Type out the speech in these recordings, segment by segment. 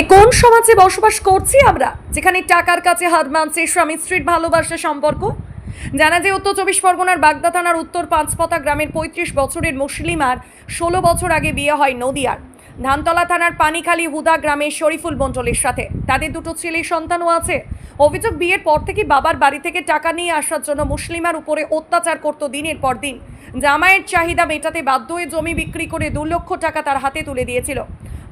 এ কোন সমাজে বসবাস করছি আমরা? যেখানে টাকার কাছে হাত মানছে স্বামী স্ত্রীর ভালোবাসা সম্পর্ক? জানা যায় উত্তর চব্বিশ পরগনার বাগদা থানার উত্তর পাঁচপতা গ্রামের পঁয়ত্রিশ বছরের মুসলিমার ষোলো বছর আগে বিয়ে হয় নদিয়ার। ধানতলা থানার পানিখালী হুদা গ্রামের শরীফুল মণ্ডলের সাথে। তাদের দুটো ছেলে সন্তানও আছে। অভিযোগ বিয়ের পর থেকে বাবার বাড়ি থেকে টাকা নিয়ে আসার জন্য মুসলিমার উপরে অত্যাচার করত দিনের পর দিন। জামায়ের চাহিদা মেটাতে বাধ্য হয়ে জমি বিক্রি করে দু লক্ষ টাকা তার হাতে তুলে দিয়েছিল।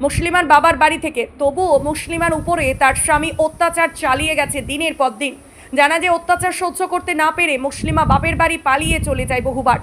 মুসলিমার বাবার বাড়ি থেকে। তবুও মুসলিমার উপরে তার স্বামী অত্যাচার চালিয়ে গেছে দিনের পর দিন। জানা যে অত্যাচার সহ্য করতে না পেরে মুসলিমা বাপের বাড়ি পালিয়ে চলে যায় বহুবার।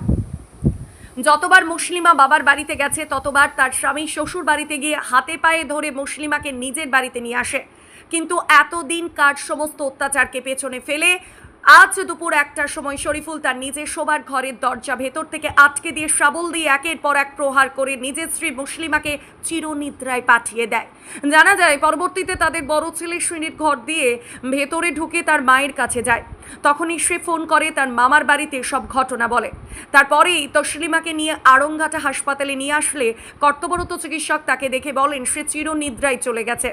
যতবার মুসলিমা বাবার বাড়িতে গেছে, ততবার তার স্বামী শ্বশুর বাড়িতে গিয়ে হাতে পায়ে ধরে মুসলিমাকে নিজের বাড়িতে নিয়ে আসে। কিন্তু এতদিন কার সমস্ত অত্যাচারকে পেছনে ফেলে আজ দুপুর একটার সময় শরীফুল তার নিজের শোবার ঘরের দরজা ভেতর থেকে আটকে দিয়ে শাবল দিয়ে একের পর এক প্রহার করে নিজের স্ত্রী মুসলিমাকে চিরনিদ্রায় পাঠিয়ে দেয়। জানা যায়, পরবর্তীতে তাদের বড় ছেলে শ্রেণির ঘর দিয়ে ভেতরে ঢুকে তার মায়ের কাছে যায়। তখনই সে ফোন করে তার মামার বাড়িতে সব ঘটনা বলে। তারপরেই তসলিমাকে নিয়ে আড়ংঘাটা হাসপাতালে নিয়ে আসলে কর্তব্যরত চিকিৎসক তাকে দেখে বলেন, সে চিরনিদ্রায় চলে গেছে।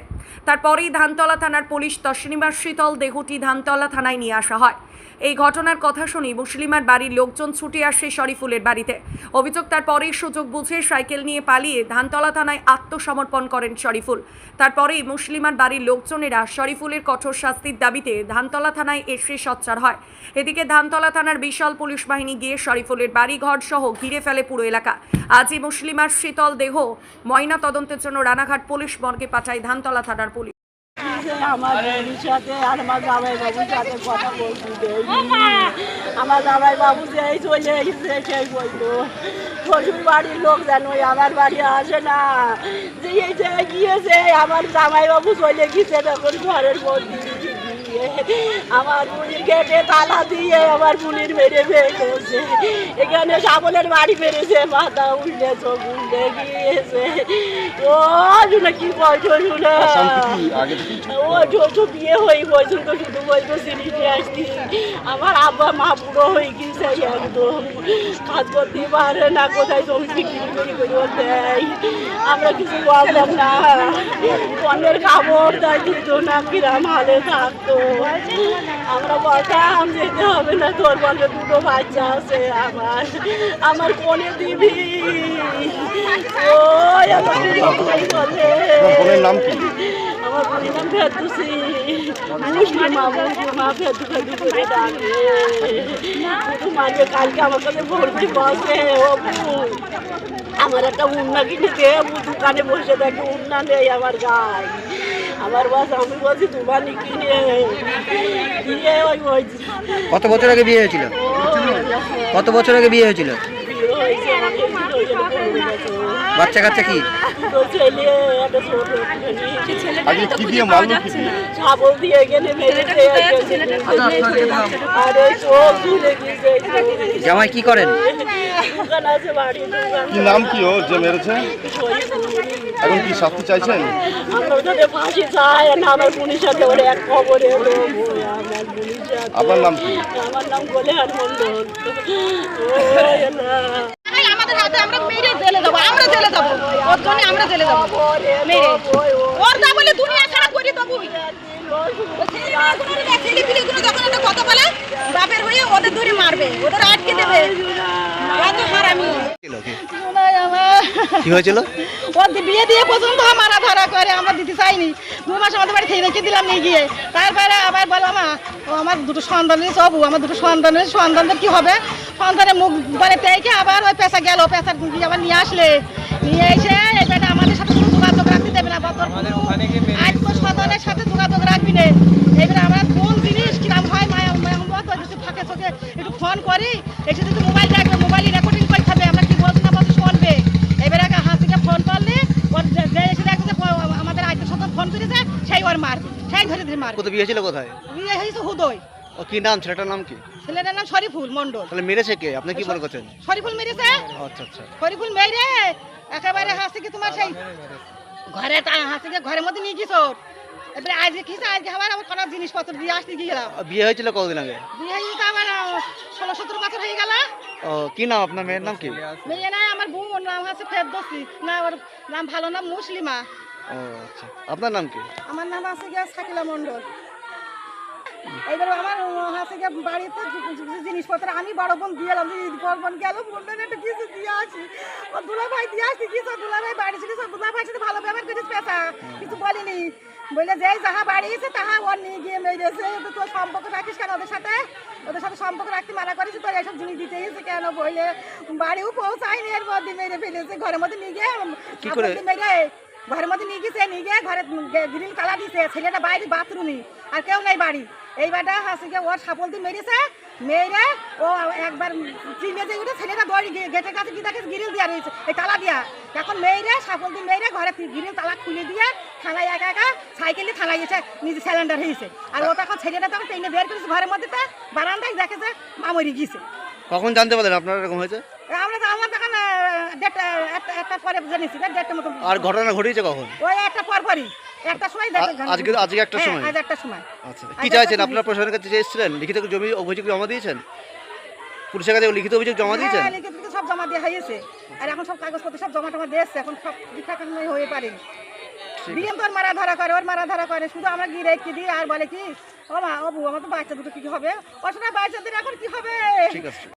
তারপরেই ধানতলা থানার পুলিশ তসলিমার শীতল দেহটি ধানতলা থানায় নিয়ে আসা হয়। এই ঘটনার কথা শুনি মুসলিমার বাড়ির লোকজন ছুটে আসে শরীফুলের বাড়িতে। অভিযোগ তারপরেই সুযোগ বুঝে সাইকেল নিয়ে পালিয়ে ধানতলা থানায় আত্মসমর্পণ করেন শরীফুল। তারপরেই মুসলিমার বাড়ির লোকজনেরা শরীফুলের কঠোর শাস্তির দাবিতে ধানতলা থানায় এসে সচ্চার হয়। এদিকে ধানতলা থানার বিশাল পুলিশ বাহিনী গিয়ে শরীফুলের বাড়িঘর সহ ঘিরে ফেলে পুরো এলাকা। আজই মুসলিমার শীতল দেহ ময়না তদন্তের জন্য রানাঘাট পুলিশ মর্গে পাঠায় ধানতলা থানার পুলিশ। আমার বউর সাথে আর আমার জামাই বাবুর সাথে কথা বলতে আমার জামাই বাবু যে এই চলে এসেছে সেই বলতো শ্বশুর বাড়ির লোক যেন ওই আমার বাড়ি আসে না। যে এই যে গিয়েছে আমার জামাই বাবু চলে গিয়েছে তখন ঘরের মধ্যে। দিয়ে আমার বুড়ির গেটে তালা দিয়ে আমার বুড়ির মেরে ফেলেছে। এখানে সাবলের বাড়ি মেরেছে মাথা উঠলে চোখ উঠলে গিয়েছে। ও শুনে কি বলছো শুনে? ও ছোট বিয়ে হয়ে বলছিল তো শুধু বলতো নিয়ে আসতি আমার আব্বা মা বুড়ো হয়ে গিয়েছে একদম। কাজ করতে পারে না কোথায় জমি বিক্রি করে করে দেয় আমরা কিছু বললাম না। অন্যের কাপড় তাই দিত না কিরাম হালে থাকতো। আমরা বলতাম যেতে হবে না তোর বলে দুটো বাচ্চা আছে আমার আমার কোনে দিবি। আমার বলে। তোমার বোনের নাম কি? আমার বোনের নাম ফেরদৌসি মুসলিমা মুসলিমা ফেরদু ফেরদু করে ডাকে। শুধু মাঝে কালকে আমার কাছে ভর্তি বসে আমার একটা উন্না কিনে দে দোকানে বসে দেখে উন্না নেই আমার গায়ে। আমার বাস আমি বলছি দুবানি কিনে দিয়ে ওই ওই কত বছর আগে বিয়ে হয়েছিল? কত বছর আগে বিয়ে হয়েছিল বিয়ে হয়েছে আমাকে ওই জন্য করে গেছে। বাচ্চা কাচ্চা কি দিয়ে মারলো কি দিয়ে? দিয়ে গেলে আর ওই চোখ জামাই কি করেন? কি নাম কি ও যে মেরেছে? এখন কি শাস্তি চাইছেন? আপনার নাম কি? আমার নাম গোলেহার মন্ডল আমাদের হাতে আমরা মেরে জেলে যাব আমরা জেলে যাব। ওর জন্য আমরা জেলে যাব। মেরে। ওর যা বলে দুনিয়া খারাপ করে দেবো ছেলে যখন একটা কথা বলে বাপের হয়ে ওদের ধরে মারবে ওদের আটকে দেবে। এত হারামি। কি হয়েছিল? ও বিয়ে দিয়ে পর্যন্ত মারা ধরা করে আমরা দিতে চাইনি। দু মাস আমাদের বাড়ি থেকে রেখে দিলাম নিয়ে গিয়ে। তারপরে আবার বললাম আমার দুটো সন্তান হয়েছে অবু আমার দুটো সন্তান হয়েছে সন্তানদের কি হবে? সন্তানের মুখ মানে পেয়েকে আবার ওই পেশা গেল পেশার দিয়ে আবার নিয়ে আসলে। নিয়ে এসে এবারে আমাদের সাথে কোনো যোগাযোগ রাখতে দেবে না বদর আত্মসন্তানের সাথে যোগাযোগ রাখবি না। এবারে আমরা কোন জিনিস কিরাম হয় মায়া যদি ফাঁকে চোখে একটু ফোন করি এসে যদি মোবাইল রাখবে মোবাইলে রেকর্ডিং করে খাবে আমরা কি বলছি না বলছি শুনবে। এবারে আগে হাসিকে ফোন করলে ওর যে এসে দেখবে যে আমাদের আত্মীয় স্বজন ফোন করেছে সেই ওর মারবে সেই ধরে ধরে মারবে। কোথায় বিয়ে হয়েছিল কোথায়? বিয়ে হয়েছে হুদয়। ও কি নাম ছেলেটার নাম কি? ছেলেটার নাম শরীফুল মন্ডল তাহলে মেরেছে কে? আপনি কি মনে করছেন? শরীফুল মেরেছে? আচ্ছা আচ্ছা। শরীফুল মেরে একেবারে হাসিকে তোমার সেই ঘরে তা হাসিকে ঘরের মধ্যে নিয়ে গেছো এবারে আজকে খেয়েছে আজকে আবার আমার কোনো জিনিসপত্র দিয়ে আসতে গেলাম আ, বিয়ে হয়েছিল কতদিন আগে? বিয়ে হয়েছে তো আমার ষোলো সতেরো বছর হয়ে গেল। ও কি নাম আপনার মেয়ের নাম কি? মেয়ে নাই আমার বউ নাম হচ্ছে ফেরদৌসি। না ওর নাম ভালো নাম মুসলিমা। ও আচ্ছা। আপনার নাম কি? আমার নাম আছে গিয়ে শাকিলা মণ্ডল। এইবার আমার আছে বাড়িতে জিনিসপত্র আমি বড় বোন দিয়ে এলাম ঈদ বোন গেল বোনের একটা কিছু দিয়ে আসি। ও দুলা ভাই দিয়ে আসছি কিছু দুলা ভাই বাড়ি ছিল সব দুলা ভাই সাথে ভালো ব্যবহার করেছিস পেশা কিছু বলিনি। বলে যে যাহা বাড়ি এসে তাহা ওর নিয়ে গিয়ে মেরেছে তো তোর সম্পর্ক রাখিস কেন ওদের সাথে? ওদের সাথে সম্পর্ক রাখতে মানা করেছি তোর এইসব জিনিস দিতে এসে কেন বলে বাড়িও পৌঁছায়নি এর মধ্যে মেরে ফেলেছে ঘরের মধ্যে নিয়ে গিয়ে? মেরে ঘরের মধ্যে নিয়ে গেছে নিয়ে গিয়ে ঘরে গ্রিল তালা দিছে। ছেলেটা বাইরে বাথরুমে আর কেউ নেই বাড়ি। এইবারটা হাসি গিয়ে ওর সাপল দিয়ে মেরেছে মেরে ও একবার চিনে যে উঠে ছেলেটা দড়ি গিয়ে গেটের কাছে গিয়ে দেখে গ্রিল দেওয়া রয়েছে এই তালা দিয়া। এখন মেয়েরে সাপল দিয়ে মেরে ঘরে গ্রিল তালা খুলে দিয়ে থানায় একা একা সাইকেলে থানায় এসে নিজে সিলিন্ডার হয়েছে। আর ও তখন ছেলেটা তখন ট্রেনে বের করেছে ঘরের মধ্যে তো বারান্দায় দেখেছে মামরি গিয়েছে। কখন জানতে পারলেন আপনার এরকম হয়েছে? আমরা তো আমার তখন পরে জেনেছি না দেড়টার মতো আর ঘটনা ঘটেছে কখন? ওই একটা পর পরই একটা সময় আজকে আজকে একটা হ্যাঁ, সময়। আজ একটা সময়। আচ্ছা কি চাইছেন। আপনার প্রশাসনের কাছে এসেছিলেন? লিখিত জমি অভিযোগ জমা দিয়েছেন? পুলিশের কাছে লিখিত অভিযোগ জমা দিয়েছেন? হ্যাঁ, লিখিত লিখিত সব জমা দেওয়া হয়েছে। আর এখন সব কাগজপত্র সব জমা টমা দিয়েছে এখন সব ঠিকঠাক নয় হয়ে পারে। বিএম তো মারা ধরা করে ওর মারা ধরা করে। শুধু আমরা গিয়ে রেখে দিই আর বলে কি ও মা ও বউ আমার তো বাচ্চা দুটো কি হবে? ওর বাচ্চাদের এখন কি হবে? ঠিক আছে।